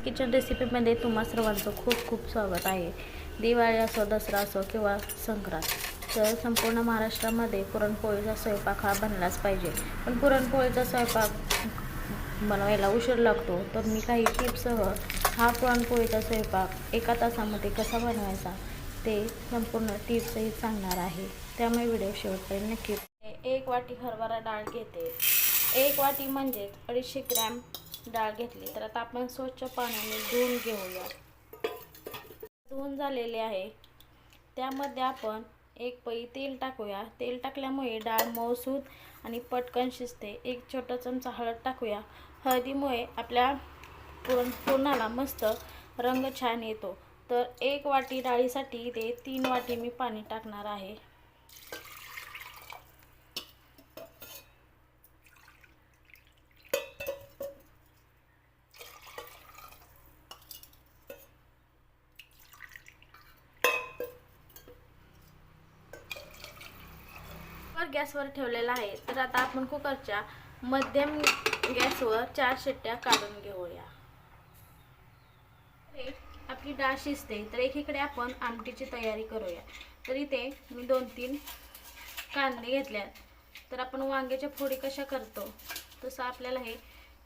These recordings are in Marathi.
किचन रेसिपीमध्ये तुम्हा सर्वांचं खूप खूप स्वागत आहे. दिवाळी असो दसरा असो किंवा संक्रांत तर संपूर्ण महाराष्ट्रामध्ये पुरणपोळीचा स्वयंपाक हा बनलाच पाहिजे. पण पुरणपोळीचा स्वयंपाक बनवायला उशीर लागतो तर मी काही टिप्ससह हा पुरणपोळीचा स्वयंपाक एका तासामध्ये कसा बनवायचा ते संपूर्ण टिप्सही सांगणार आहे. त्यामुळे व्हिडिओ शेवटपर्यंत नक्की एक वाटी हरभरा डाळ घेते. एक वाटी म्हणजेच अडीचशे ग्रॅम डाळ घेतली. तर आता आपण स्वच्छ पाण्याने धुवून घेऊया धुवून झालेले आहे. त्यामध्ये आपण एक पई तेल टाकूया. तेल टाकल्यामुळे डाळ मऊसूद आणि पटकन शिजते. एक छोटा चमचा हळद टाकूया. हळदीमुळे आपल्या पुरण पुरणाला मस्त रंग छान येतो. तर एक वाटी डाळीसाठी ते तीन वाटी मी पाणी टाकणार आहे. गॅसवर ठेवलेला आहे. तर आता आपण कुकरच्या मध्यम गॅसवर चार शिट्ट्या काढून घेऊया. आपली डाळ शिजते. तर एकीकडे आपण आमटीची तयारी करूया. तर इथे मी दोन तीन कांदे घेतल्यात. तर आपण वांग्याच्या फोडी कशा करतो? तसं आपल्याला हे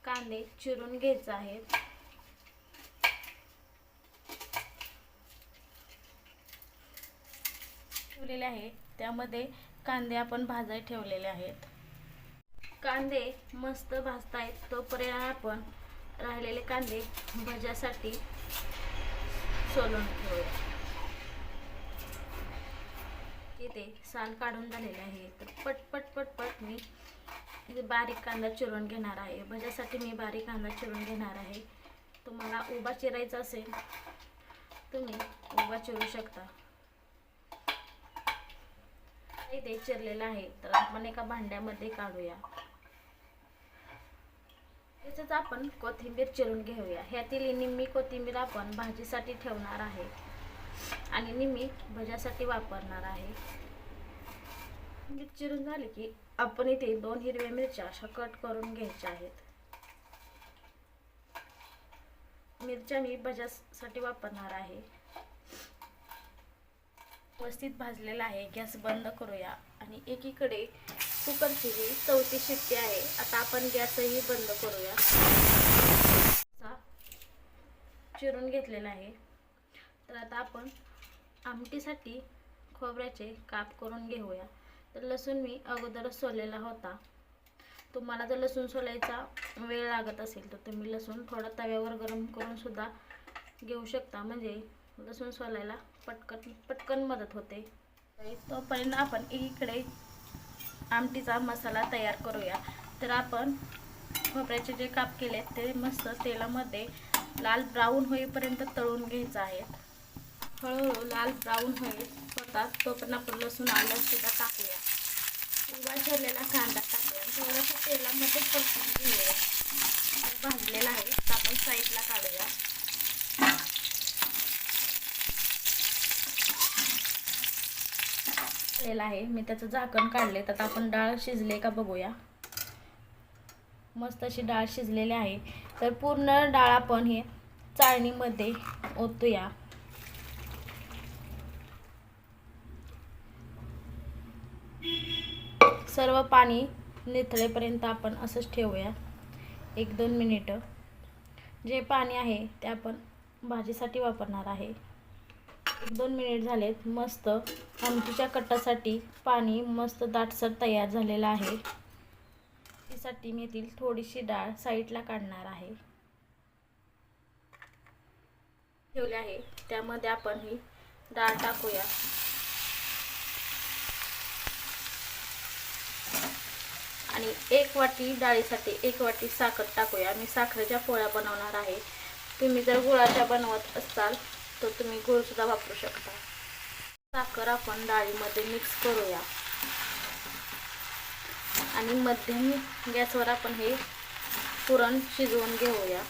कांदे चिरून घ्यायचं आहे ठेवलेले आहे. त्यामध्ये कांदे आपण भाजाय ठेवलेले आहेत. कांदे मस्त भाजतायत. तोपर्यंत आपण राहिलेले कांदे भज्यासाठी सोलून ठेवूया. इथे साल काढून झालेले आहे तर पट पट मी इथे बारीक कांदा चिरून घेणार आहे. भज्यासाठी मी बारीक कांदा चिरून घेणार आहे. तुम्हाला उभा चिरायचा असेल तुम्ही उभा चिरू शकता. इथे चिरलेलं आहे. तर आपण एका भांड्यामध्ये काढूया. त्याच्याच आपण कोथिंबीर चिरून घेऊया. ह्यातील निम्मी कोथिंबीर आपण भाजीसाठी ठेवणार आहे. आणि निम्मी भज्यासाठी वापरणार आहे. म्हणजे चिरून झाली की आपण इथे दोन हिरव्या मिरच्या अशा कट करून घ्यायच्या आहेत. मिरच्या मी भज्यासाठी वापरणार आहे. व्यवस्थित भाजलेला आहे. गॅस बंद करूया. आणि एकीकडे कुकरची जी चौथी शिट्टी आहे. आता आपण गॅसही बंद करूया. असा चिरून घेतलेला आहे. तर आता आपण आमटीसाठी खोबऱ्याचे काप करून घेऊया. तर लसूण मी अगोदरच सोललेला होता. तुम्हाला जर लसूण सोलायचा वेळ लागत असेल तर तुम्ही लसूण थोडा तव्यावर गरम करून सुद्धा घेऊ शकता. म्हणजे लसूण सोलायला पटकन पटकन मदत होते. तोपर्यंत आपण इकडे आमटीचा मसाला तयार करूया. तर आपण खोबऱ्याचे जे काप केले ते मस्त तेलामध्ये लाल ब्राऊन होईपर्यंत तळून घ्यायचं आहे. हळूहळू लाल ब्राऊन होईल होतात तोपर्यंत आपण लसूण आलं सुद्धा टाकूया. उभा ठेवलेला कांदा टाकूया. थोडंसं तेलामध्ये परतून घेऊया. भाजलेला आहे तर आपण साईडला काढूया. झालेला आहे. मी त्याचं झाकण काढले तर आपण डाळ शिजले का बघूया. मस्त अशी डाळ शिजलेली आहे. तर पूर्ण डाळ आपण हे चाळणीमध्ये ओतूया. सर्व पाणी निथळेपर्यंत आपण असंच ठेवूया. एक दोन मिनिटं. जे पाणी आहे ते आपण भाजीसाठी वापरणार आहे. दोन मिनिट झालेत. मस्त. आमटीच्या कट्टासाठी पाणी मस्त दाटसर तयार झालेलं आहे. त्यासाठी मी येथील थोडीशी डाळ साईडला काढणार आहे. ठेवले आहे. त्यामध्ये आपण ही डाळ टाकूया. आणि एक वाटी डाळीसाठी एक वाटी साखर टाकूया. मी साखरेच्या पोळ्या बनवणार आहे. तुम्ही जर गुळाच्या बनवत असाल तर तुम्ही गुळसुद्धा वापरू शकता. साखर आपण डाळीमध्ये मिक्स करूया. आणि मध्यम गॅसवर आपण हे पुरण शिजवून घेऊया.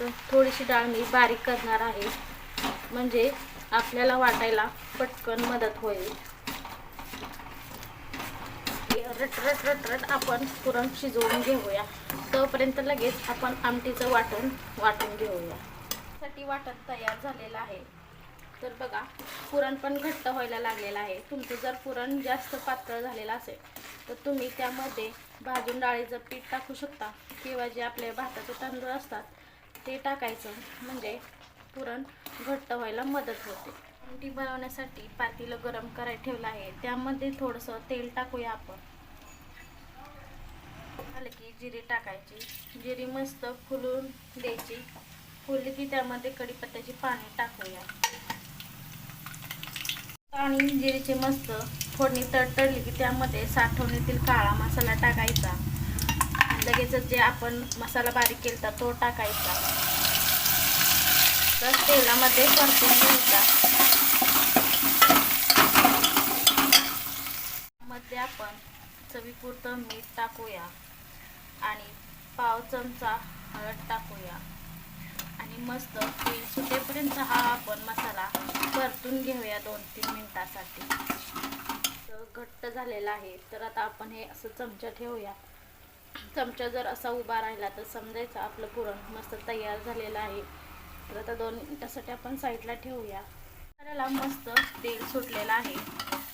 तर थोडीशी डाळ मी बारीक करणार आहे. म्हणजे आपल्याला वाटायला पटकन मदत होईल. रट रट रट रट आपण पुरण शिजवून घेऊया. तोपर्यंत लगेच आपण आमटीचं वाटण वाटून घेऊया. साठी वाटण तयार झालेलं आहे. तर बघा पुरण पण घट्ट व्हायला लागलेलं आहे. तुमचं जर पुरण जास्त पातळ झालेलं असेल तर तुम्ही त्यामध्ये भाजून डाळीचं पीठ टाकू शकता. किंवा जे आपले भाताचे तांदूळ असतात ते टाकायचं. म्हणजे पुरण घट्ट व्हायला मदत होते. आमटी बनवण्यासाठी पातीलं गरम करायला ठेवलं आहे. त्यामध्ये थोडंसं तेल टाकूया आपण. झालं की जिरी टाकायची. जिरी मस्त फुलून द्यायची. फुलली की त्यामध्ये कढीपत्त्याची पाणी टाकूया. आणि जिरीची मस्त फोडणी तडतडली की त्यामध्ये साठवणीतील काळा मसाला टाकायचा. आणि लगेचच जे आपण मसाला बारीक केला तो टाकायचा. तर तेलामध्ये परतून घ्यायचा. मध्ये आपण चवीपुरतं मीठ टाकूया. आणि पाव चमचा हळद टाकूया. आणि मस्त तेल सुटेपर्यंत हा आपण मसाला परतून घेऊया दोन तीन मिनटासाठी. तर घट्ट झालेला आहे. तर आता आपण हे असं चमचा ठेवूया. चमचा जर असा उभा राहिला तर समजायचं आपलं पुरण मस्त तयार झालेलं आहे. तर आता दोन मिनटासाठी आपण साईडला ठेवूया. त्याला मस्त तेल सुटलेलं आहे.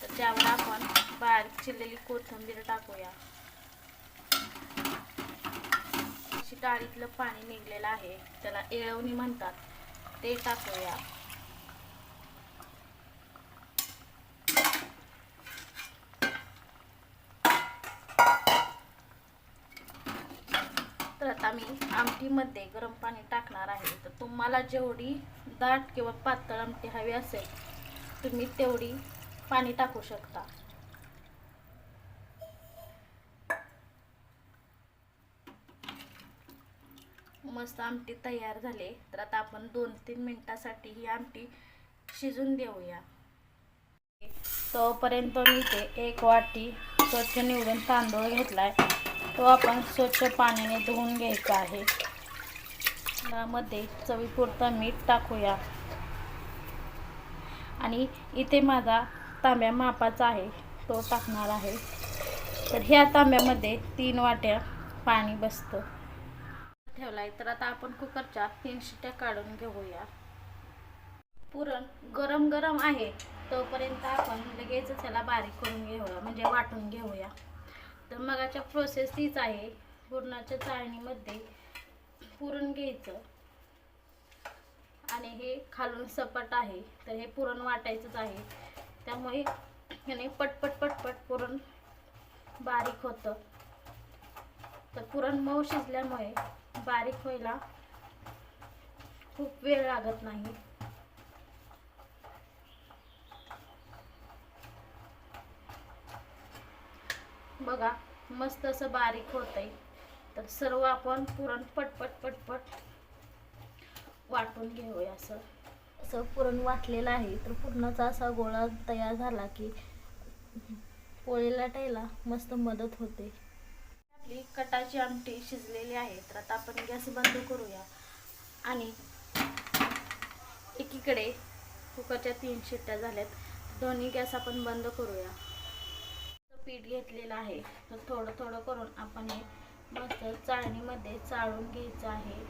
तर त्यावर आपण बाहेर चिरलेली कोथिंबीर टाकूया. अशी डाळीतलं पाणी निघलेलं आहे. त्याला येळवणी म्हणतात. ते टाकूया. तर आता मी आमटीमध्ये गरम पाणी टाकणार आहे. तर तुम्हाला जेवढी दाट किंवा पातळ आमटी हवी असेल तुम्ही तेवढी पाणी टाकू शकता. मस्त आमटी तयार झाली तर आता आपण दोन तीन मिनटासाठी ही आमटी शिजून देऊया. तोपर्यंत मी ते एक वाटी स्वच्छ निवडून तांदूळ घेतलाय. तो आपण स्वच्छ पाण्याने धुवून घ्यायचा आहे. त्यामध्ये चवीपुरतं मीठ टाकूया. आणि इथे माझा तांब्या मापाचा आहे. तो टाकणार आहे. तर ह्या तांब्यामध्ये तीन वाट्या पाणी बसतं. ठेवला आहे तर आता आपण कुकरच्या तीन शिट्ट्या काढून घेऊया. पुरण गरम गरम आहे तोपर्यंत आपण लगेच त्याला बारीक करून घेऊया म्हणजे वाटून घेऊया. तर मगाच्या प्रोसेस तीच आहे. पुरणाच्या चाळणीमध्ये पुरण घ्यायचं. आणि हे खालून सपाट आहे तर हे पुरण वाटायचंच आहे. त्यामुळे ह्याने पटपट पटपट पुरण बारीक होतं. तर पुरण मऊ शिजल्यामुळे बारीक व्हायला खूप वेळ लागत नाही. बघा मस्त असं बारीक होतंय. तर सर्व आपण पुरण पटपट पटपट वाटून घेऊया असं असं पुरण वाटलेलं आहे तर पुरणाचा असा गोळा तयार झाला की पोळी लाटायला मस्त मदत होते. आपली कटाची आमटी शिजलेली आहे तर आता आपण गॅस बंद करूया. आणि एकीकडे कुकरच्या तीन शिट्ट्या झाल्यात. दोन्ही गॅस आपण बंद करूया. पीठ घेतलेलं आहे. तर थोडं थोडं करून आपण हे मस्त चाळणीमध्ये चाळून घ्यायचं आहे.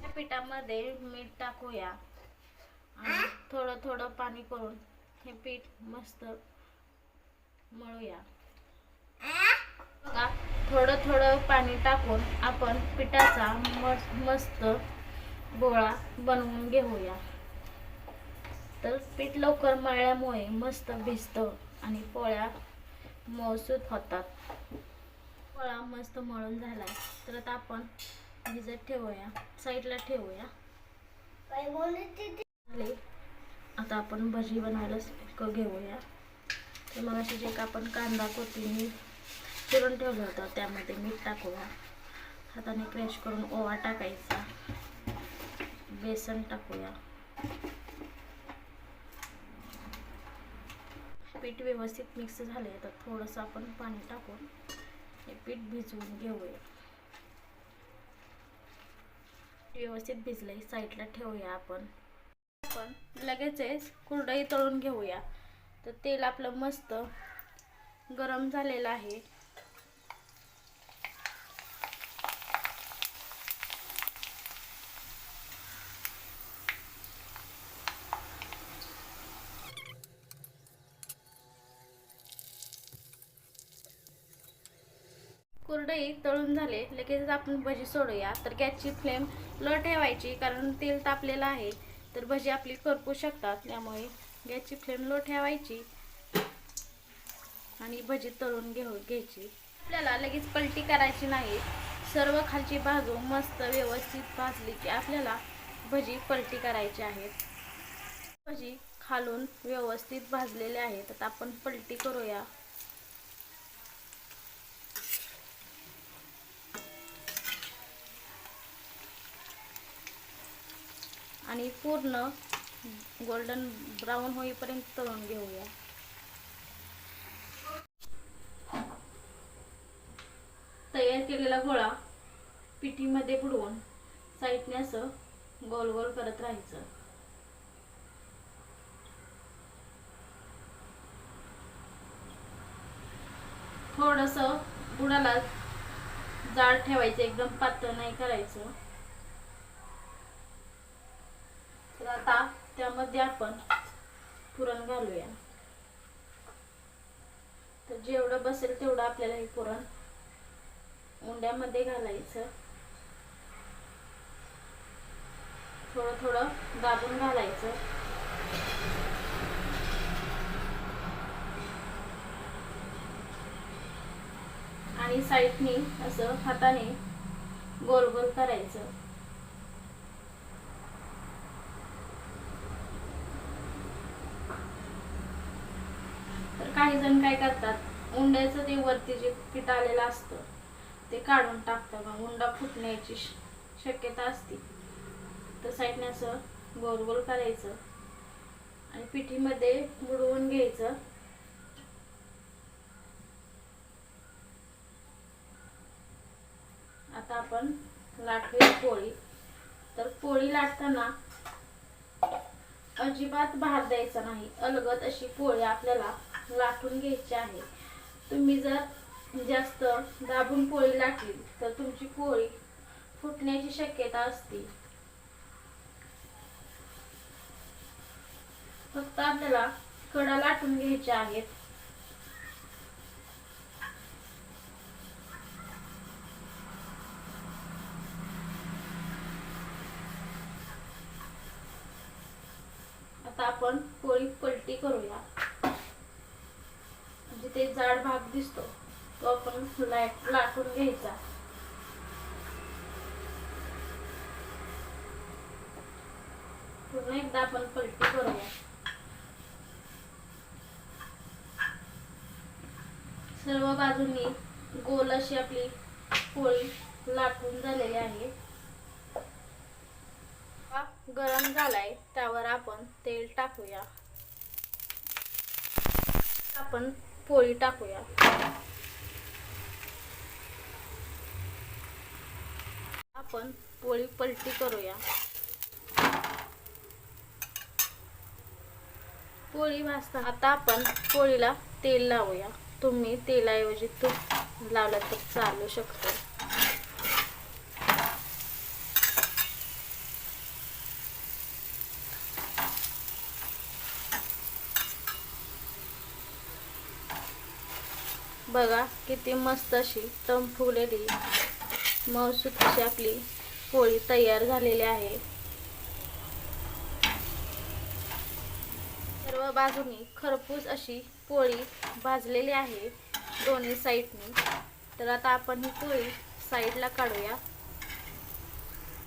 त्या पिठामध्ये मीठ टाकूया. आणि थोडं थोडं पाणी करून हे पीठ मस्त मळूया. थोडं थोडं पाणी टाकून आपण पिठाचा मस्त मस्त गोळा बनवून घेऊया. तर पीठ लवकर मळल्यामुळे मस्त भिजतं आणि पोळ्या मौसूद होतात. पोळा मस्त मळून झाला तर आता आपण भिजत ठेवूया. साईडला ठेवूया. झाले. आता आपण भजी बनवायला घेऊया. तर मग जे का आपण कांदा कोथिंबीर चिरून ठेवलं होतं त्यामध्ये मीठ टाकूया. हाताने क्रॅश करून ओवा टाकायचा. बेसन टाकूया. पीठ व्यवस्थित मिक्स झाले तर थोडंसं आपण पाणी टाकून हे पीठ भिजवून घेऊया. व्यवस्थित भिजलंय साईडला ठेवूया आपण. आपण लगेचच कुरडई तळून घेऊया. तर तेल आपलं मस्त गरम झालेला आहे. दही तळून झाले लगेच आपण भजी सोडूया. तर गॅसची फ्लेम ल ठेवायची कारण तेल तापलेलं आहे. तर भजी आपली करपू शकतात त्यामुळे गॅसची फ्लेम लो ठेवायची आणि भजी तळून घेऊ घ्यायची. आपल्याला लगेच पलटी करायची नाही. सर्व खालची बाजू मस्त व्यवस्थित भाजली की आपल्याला भजी पलटी करायची आहेत भजी खालून व्यवस्थित भाजलेले आहेत. तर आपण पलटी करूया. आणि पूर्ण गोल्डन ब्राऊन होईपर्यंत तळून घेऊया. तयार केलेला गोळा पिठीमध्ये बुडवून साईडने असं गोल गोल करत राहायचं. थोडस बुडाला जाड ठेवायचं एकदम पातळ नाही करायचं तर आता त्यामध्ये आपण पुरण घालूया. तर जेवढं बसेल तेवढं आपल्याला हे पुरण उंड्यामध्ये घालायचं. थोडं थोडं दाबून घालायचं. आणि साईडनी असं हाताने गोल गोल करायचं तर काही जण काय करतात उंड्याचं ते वरती जे पीठ आलेलं असतं ते काढून टाकतं मग हुंडा फुटण्याची शक्यता असते. तर साईडने असं? गोल गोल करायचं. आणि पिठीमध्ये बुडवून घ्यायचं. आता आपण लाटूया पोळी. तर पोळी लाटताना अजिबात भात द्यायचा नाही. अलगद अशी पोळी आपल्याला लाटून घ्यायची आहे. तुम्ही जर जास्त दाबून पोळी लाटली तर तुमची पोळी फुटण्याची शक्यता असते. फक्त आपल्याला कडा लाटून घ्यायच्या आहेत. आता आपण पोळी पलटी करूया. ते जाड भाग दिसतो. तो आपण लाटून घ्यायचा. पूर्ण एकदा आपण पलटी करूया. सर्व बाजूंनी गोल अशी आपली पोळी लाटून झालेली आहे. गरम झालाय त्यावर आपण तेल टाकूया. आपण पोळी टाकूया. आपण पोळी पलटी करूया. पोळी भाजता आता आपण पोळीला तेल लावूया. तुम्ही तेलाऐवजी तूप लावलं तर चालू शकतो. बघा किती मस्त अशी तम फुगलेली मऊसूत अशी आपली पोळी तयार झालेली आहे. सर्व बाजूनी खरपूस अशी पोळी भाजलेली आहे दोन्ही साईडनी तर आता आपण ही पोळी साईडला काढूया.